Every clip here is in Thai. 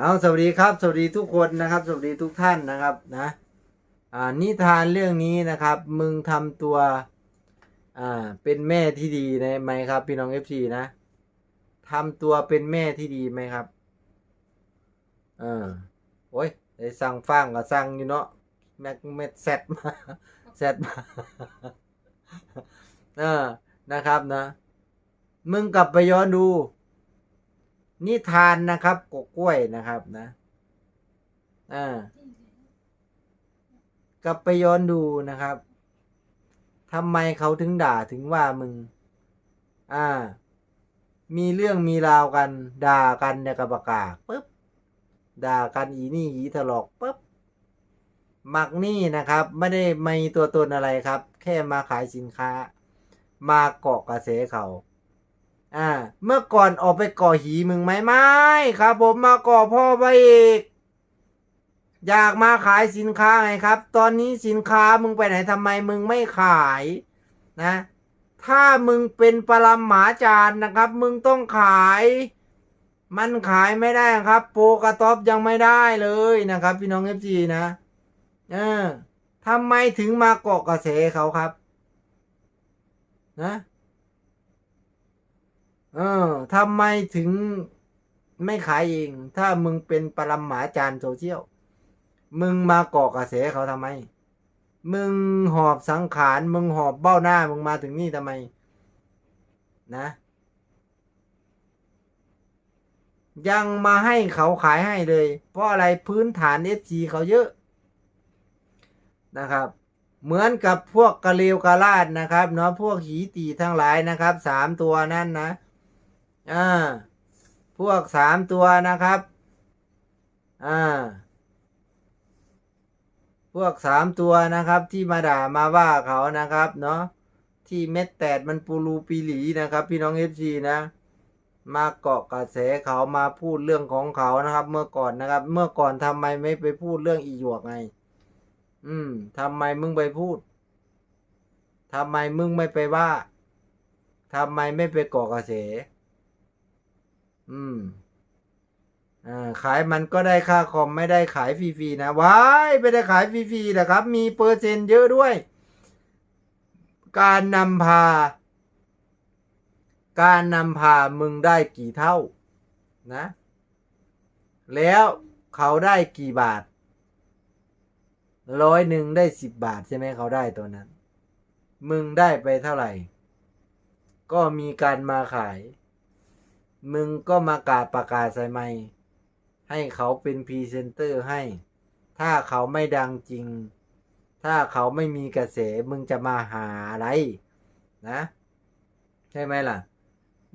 เอาสวัสดีครับ สวัสดีทุกคนนะครับ สวัสดีทุกท่านนะครับนะอ่านิทานเรื่องนี้นะครับ มึงทำตัวอ่าเป็นแม่ที่ดีนะไหมครับ พี่น้องเอฟซีนะทำตัวเป็นแม่ที่ดีไหมครับเออโอ้ยไอ้สั่งฟังกับสั่งอยู่เนาะแม็กเม็ดแซดมาแซดมาเออนะครับนะ มึงกลับไปย้อนดู นิทานนะครับกกล้วยนะครับนะอ่ากลับไปย้อนดูนะครับทำไมเขาถึงด่าถึงว่ามึง อ่า มีเรื่องมีราวกัน ด่ากันในกระบกากปุ๊บด่ากันอีนี่อีถลอกปุ๊บมักนี่นะครับ ไม่ได้มีตัวตนอะไรครับ แค่มาขายสินค้า มาเกาะกระแสเขา อ่า เมื่อก่อนออกไปก่อหีมึงไหมไม่ครับ ผมมาก่อพ่อพระเอกอยากมาขายสินค้าไงครับ ตอนนี้สินค้ามึงไปไหนทำไมมึงไม่ขายนะ ถ้ามึงเป็นปรมหมาจารย์นะครับ มึงต้องขาย มันขายไม่ได้ครับ โปรกระต๊อบยังไม่ได้เลยนะครับ พี่น้องเอฟซีนะเออทำไมถึงมาเกาะกระแสเขาครับ นะ เออทำไมถึงไม่ขายเอง ถ้ามึงเป็นปรมาจารย์โซเชียล มึงมาเกาะกระแสเขาทำไม มึงหอบสังขาร มึงหอบเบ้าหน้า มึงมาถึงนี่ทำไม นะ ยังมาให้เขาขายให้เลย เพราะอะไรพื้นฐานเอฟซีเขาเยอะ นะครับเหมือนกับพวกกะเลวกะลาดนะครับเนาะพวกหีตีทั้งหลายนะครับสามตัวนั่นนะ อ่า พวกสามตัวนะครับ อ่า พวกสามตัวนะครับที่มาด่ามาว่าเขานะครับเนาะที่เม็ดแตดมันปูรูปีหลีนะครับ พี่น้องเอฟซีนะ มาเกาะกระแสเขามาพูดเรื่องของเขานะครับ เมื่อก่อนนะครับ เมื่อก่อนทำไมไม่ไปพูดเรื่องอีหยวกไง อืมทำไมมึงไปพูดทำไมมึงไม่ไปว่าทำไมไม่ไปเกาะกระแส อืม อ่า ขายมันก็ได้ค่าคอมไม่ได้ขายฟรีๆนะว้ายไม่ได้ขายฟรีๆนะครับ มีเปอร์เซ็นต์เยอะด้วย การนำพา การนำพามึงได้กี่เท่า นะ แล้วเขาได้กี่บาทร้อยหนึ่งได้สิบบาทใช่ไหมเขาได้ตัวนั้น มึงได้ไปเท่าไหร่ ก็มีการมาขาย มึงก็มากาประกาศใส่ไมค์ให้เขาเป็นพรีเซนเตอร์ให้ ถ้าเขาไม่ดังจริง ถ้าเขาไม่มีกระแสมึงจะมาหาอะไร นะ ใช่ไหมล่ะ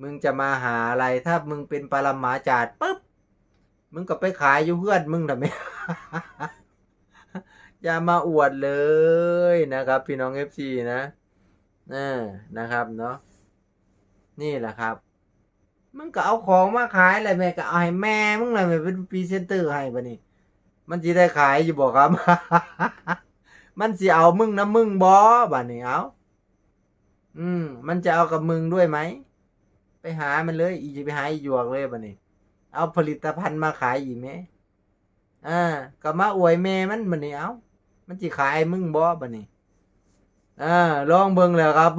มึงจะมาหาอะไร ถ้ามึงเป็นปรมาจารย์ปุ๊บ มึงก็ไปขายอยู่เพื่อนมึงทำไม อย่ามาอวดเลยนะครับ พี่น้องเอฟซีนะเออนะครับเนาะ นี่แหละครับ มึงก็เอาของมาขายอะไรแม่ก็เอาให้แม่มึงอะไรแม่เป็นพรีเซนเตอร์ให้ปะนี่มันจะได้ขายอยู่บอกครับ มันสิเอามึงนะมึงบอบ้านนี้เอาอืม มันจะเอากับมึงด้วยไหม ไปหามันเลย อีจะไปหาอีหยวกเลยบ้านี้เอาผลิตภัณฑ์มาขายอีกไหมอ่าก็มาอวยแม่มันบันนี้เอามันจะขายมึงบอบันนี้อ่าลองเบิ่งแล้วครับ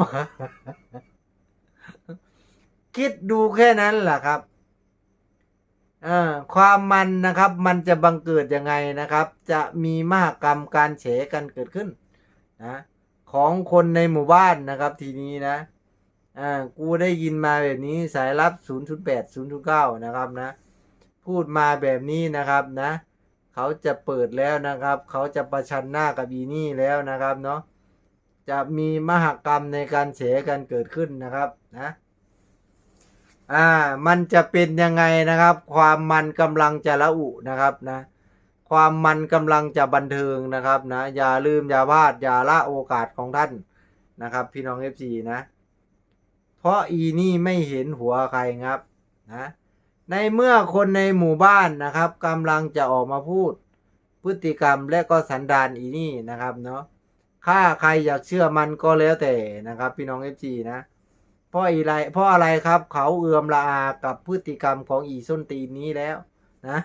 คิดดูแค่นั้นแหละครับอ่าความมันนะครับ มันจะบังเกิดยังไงนะครับ จะมีมหกรรมการเฉกันเกิดขึ้นนะของคนในหมู่บ้านนะครับ ทีนี้นะอ่ากูได้ยินมาแบบนี้สายลับ 008 009 นะครับนะ พูดมาแบบนี้นะครับนะ เขาจะเปิดแล้วนะครับ เขาจะประชันหน้ากับอีนี่แล้วนะครับเนาะจะมีมหกรรมในการเฉกันเกิดขึ้นนะครับนะ อ่า มันจะเป็นยังไงนะครับ ความมันกำลังจะละอุนะครับนะ ความมันกำลังจะบันเทิงนะครับนะ อย่าลืมอย่าพลาดอย่าละโอกาสของท่านนะครับ พี่น้องเอฟซีนะ เพราะอีนี่ไม่เห็นหัวใครครับนะ ในเมื่อคนในหมู่บ้านนะครับกำลังจะออกมาพูด พฤติกรรมและก็สันดานอีนี่นะครับเนาะ ถ้าใครอยากเชื่อมันก็แล้วแต่นะครับ พี่น้องเอฟซีนะ เพราะอะไรเพราะอะไรครับ เขาเอือมละอากับพฤติกรรมของอีส้นตีนนี้แล้วนะ